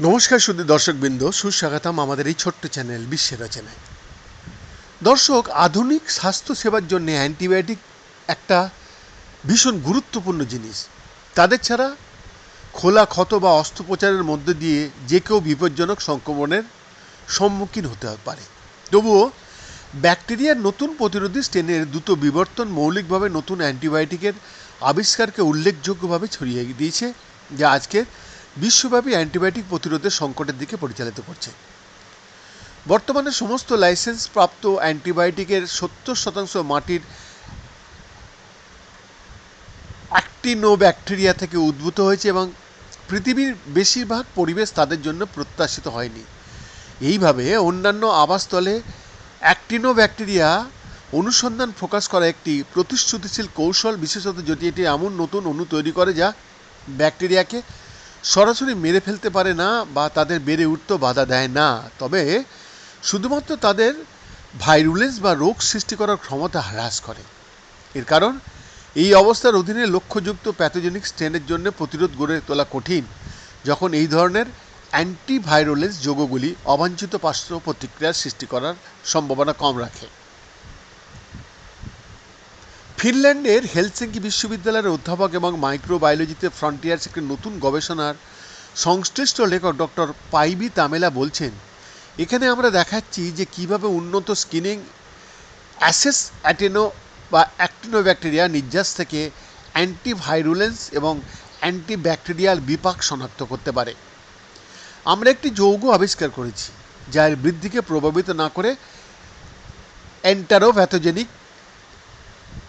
নমস্কার শুধু দর্শকবৃন্দ, সুস্বাগতম আমাদের এই ছোট্ট চ্যানেল বিশ্বের রচনায়। দর্শক, আধুনিক স্বাস্থ্য সেবার জন্য অ্যান্টিবায়োটিক একটা ভীষণ গুরুত্বপূর্ণ জিনিস। তাদের ছাড়া খোলা ক্ষত বা অস্ত্রোপচারের মধ্যে দিয়ে যে কেউ বিপজ্জনক সংক্রমণের সম্মুখীন হতে পারে। তবুও ব্যাকটেরিয়ার নতুন প্রতিরোধী স্টেনের দ্রুত বিবর্তন মৌলিকভাবে নতুন অ্যান্টিবায়োটিকের আবিষ্কারকে উল্লেখযোগ্যভাবে ছড়িয়ে দিয়েছে, যা আজকে বিশ্বব্যাপী অ্যান্টিবায়োটিক প্রতিরোধের সংকটের দিকে পরিচালিত করছে। বর্তমানে সমস্ত লাইসেন্স প্রাপ্ত অ্যান্টিবায়োটিকের সত্তর শতাংশ মাটির অ্যাক্টিনো ব্যাকটেরিয়া থেকে উদ্ভূত হয়েছে এবং পৃথিবীর বেশিরভাগ পরিবেশ তাদের জন্য প্রত্যাশিত হয়নি। এইভাবে অন্যান্য আবাসস্থলে অ্যাক্টিনো ব্যাকটেরিয়া অনুসন্ধান প্রকাশ করা একটি প্রতিশ্রুতিশীল কৌশল বিশেষত যদি এটি এমন নতুন অণু তৈরি করে যা ব্যাকটেরিয়াকে সরাসরি মেরে ফেলতে পারে না বা তাদের বেড়ে উঠতে বাধা দেয় না। তবে শুধুমাত্র তাদের ভাইরুলেন্স বা রোগ সৃষ্টি করার ক্ষমতা হ্রাস করে। এর কারণ, এই অবস্থার অধীনে লক্ষ্যযুক্ত প্যাথোজেনিক স্ট্রেনের জন্য প্রতিরোধ গড়ে তোলা কঠিন। যখন এই ধরনের অ্যান্টিভাইরোলেন্স যোগগুলি অবাঞ্ছিত পার্শ্ব প্রতিক্রিয়ার সৃষ্টি করার সম্ভাবনা কম রাখে। ফিনল্যান্ডের হেলসিঙ্কি বিশ্ববিদ্যালয়ের অধ্যাপক এবং মাইক্রোবায়োলজিতে ফ্রন্টিয়ার্স একটি নতুন গবেষণার সংশ্লিষ্ট লেখক ডক্টর পাইবি তামেলা বলছেন, এখানে আমরা দেখাচ্ছি যে কীভাবে উন্নত স্কিনিং, অ্যাসেস অ্যাটেনো বা অ্যাক্টিনোব্যাকটেরিয়া নির্যাস থেকে অ্যান্টিভাইরুলেন্স এবং অ্যান্টিব্যাকটেরিয়াল বিপাক শনাক্ত করতে পারে। আমরা একটি যৌগ আবিষ্কার করেছি যা এর বৃদ্ধিকে প্রভাবিত না করে এন্টারোপ্যাথোজেনিক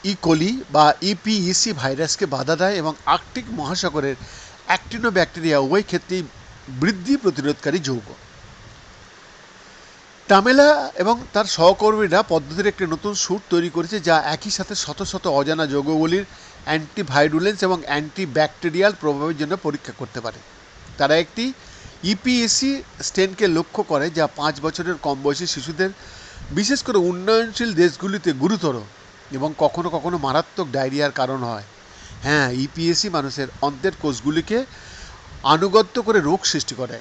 ইকোলি বা ইপিইসি ভাইরাসকে বাধা দেয় এবং আর্কটিক মহাসাগরের অ্যাক্টিনো ব্যাকটেরিয়া উভয় ক্ষেত্রেই বৃদ্ধি প্রতিরোধকারী যৌগ। টামেলা এবং তার সহকর্মীরা পদ্ধতির একটি নতুন স্যুট তৈরি করেছে, যা একই সাথে শত শত অজানা যৌগগুলির অ্যান্টিভাইরুলেন্স এবং অ্যান্টিব্যাকটেরিয়াল প্রভাবের জন্য পরীক্ষা করতে পারে। তারা একটি ইপিএসসি স্টেনকে লক্ষ্য করে, যা পাঁচ বছরের কম বয়সী শিশুদের, বিশেষ করে উন্নয়নশীল দেশগুলিতে গুরুতর এবং কখনো কখনো মারাত্মক ডায়রিয়ার কারণ হয়। হ্যাঁ ইপিএসসি মানুষের অন্তের কোষগুলিকে আনুগত্য করে রোগ সৃষ্টি করে।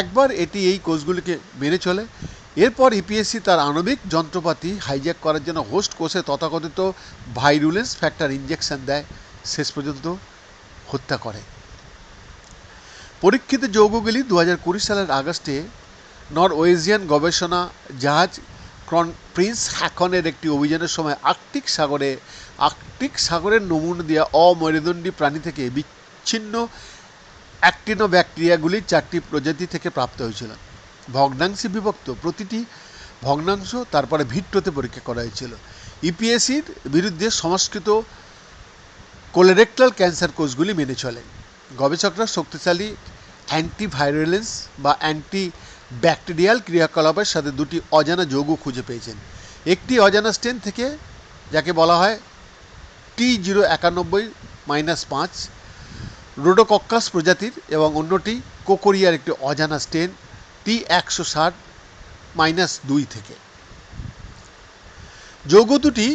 একবার এটি এই কোষগুলিকে মেনে চলে, এরপর ইপিএসসি তার আণবিক যন্ত্রপাতি হাইজ্যাক করার জন্য হোস্ট কোষে তথাকথিত ভাইরুলেন্স ফ্যাক্টর ইঞ্জেকশন দেয়। শেষ পর্যন্ত হত্যা করে। পরীক্ষিত যৌগগুলি দু কুড়ি সালের আগস্টে নরওয়েজিয়ান গবেষণা জাহাজ ক্রন প্রিন্স হ্যাকনের একটি অভিযানের সময় আর্কটিক সাগরে, আর্কটিক সাগরের নমুনা দেওয়া অমেরুদণ্ডী প্রাণী থেকে বিচ্ছিন্ন অ্যাক্টিনোব্যাকটেরিয়াগুলির চারটি প্রজাতি থেকে প্রাপ্ত হয়েছিল। ভগ্নাংশে বিভক্ত প্রতিটি ভগ্নাংশ তারপরে ভিট্টোতে পরীক্ষা করা হয়েছিল। ইপিএসির বিরুদ্ধে সংস্কৃত কোলেরেক্টাল ক্যান্সার কোষগুলি মেনে চলে। গবেষকরা শক্তিশালী অ্যান্টিভাইরুলেন্স বা অ্যান্টি ব্যাকটেরিয়াল ক্রিয়াকলাপের সাথে দুটি অজানা যৌগ খুঁজে পেয়েছেন। একটি অজানা স্টেন থেকে, যাকে বলা হয় টি জিরো একানব্বই মাইনাস পাঁচ রোডোকক্কাস প্রজাতির এবং অন্যটি কোকোরিয়ার একটি অজানা স্টেন টি একশো ষাট মাইনাস দুই থেকে। যৌগ দুটি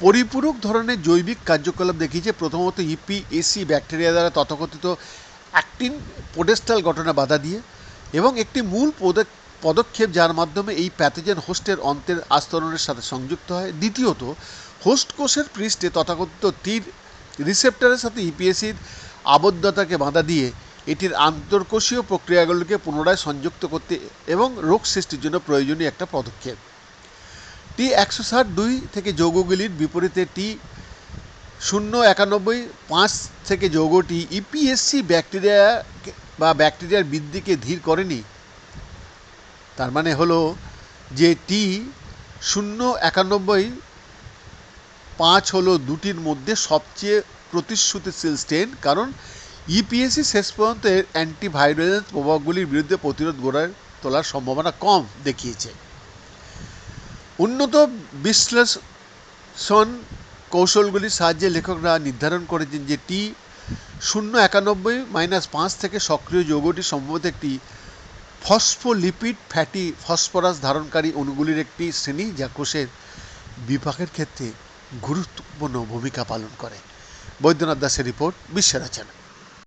পরিপূরক ধরনের জৈবিক কার্যকলাপ দেখিয়েছে, প্রথমত ইপিএসি ব্যাকটেরিয়া দ্বারা তথাকথিত অ্যাক্টিন পোডেস্টাল গঠনে বাধা দিয়ে এবং একটি মূল পদক- পদক্ষেপ যার মাধ্যমে এই প্যাথোজেন হোস্টের অন্তের আস্তরণের সাথে সংযুক্ত হয়। দ্বিতীয়ত হোস্ট কোষের পৃষ্ঠে তথাকথিত তীর রিসেপ্টারের সাথে ইপিএসির আবদ্ধতাকে বাধা দিয়ে এটির আন্তর্কোষীয় প্রক্রিয়াগুলিকে পুনরায় সংযুক্ত করতে এবং রোগ সৃষ্টির জন্য প্রয়োজনীয় একটা পদক্ষেপ। টি একশো ষাট দুই থেকে যৌগগুলির বিপরীতে টি শূন্য একানব্বই পাঁচ থেকে যৌগটি ইপিএসসি ব্যাকটেরিয়া বা ব্যাকটেরিয়ার বৃদ্ধিকে ধীর করেনি। তার মানে হলো যে টি শূন্য একানব্বই পাঁচ হলো দুটির মধ্যে সবচেয়ে প্রতিশ্রুতিশীল স্টেন, কারণ ইপিএসসি শেষ পর্যন্ত অ্যান্টিভাইরাল প্রভাবগুলির বিরুদ্ধে প্রতিরোধ গড়ে তোলার সম্ভাবনা কম দেখিয়েছে। উন্নত বিশ্লেষণ কৌশলগুলির সাহায্যে লেখকরা নির্ধারণ করেছেন যে টি শূন্য একানব্বই মাইনাস পাঁচ থেকে সক্রিয় যৌগটি সম্ভবত একটি ফসফোলিপিড ফ্যাটি ফসফরাস ধারণকারী অণুগুলির একটি শ্রেণি যা কোষের বিপাকের ক্ষেত্রে গুরুত্বপূর্ণ ভূমিকা পালন করে। বৈদ্যনাথ দাসের রিপোর্ট বিশ্বের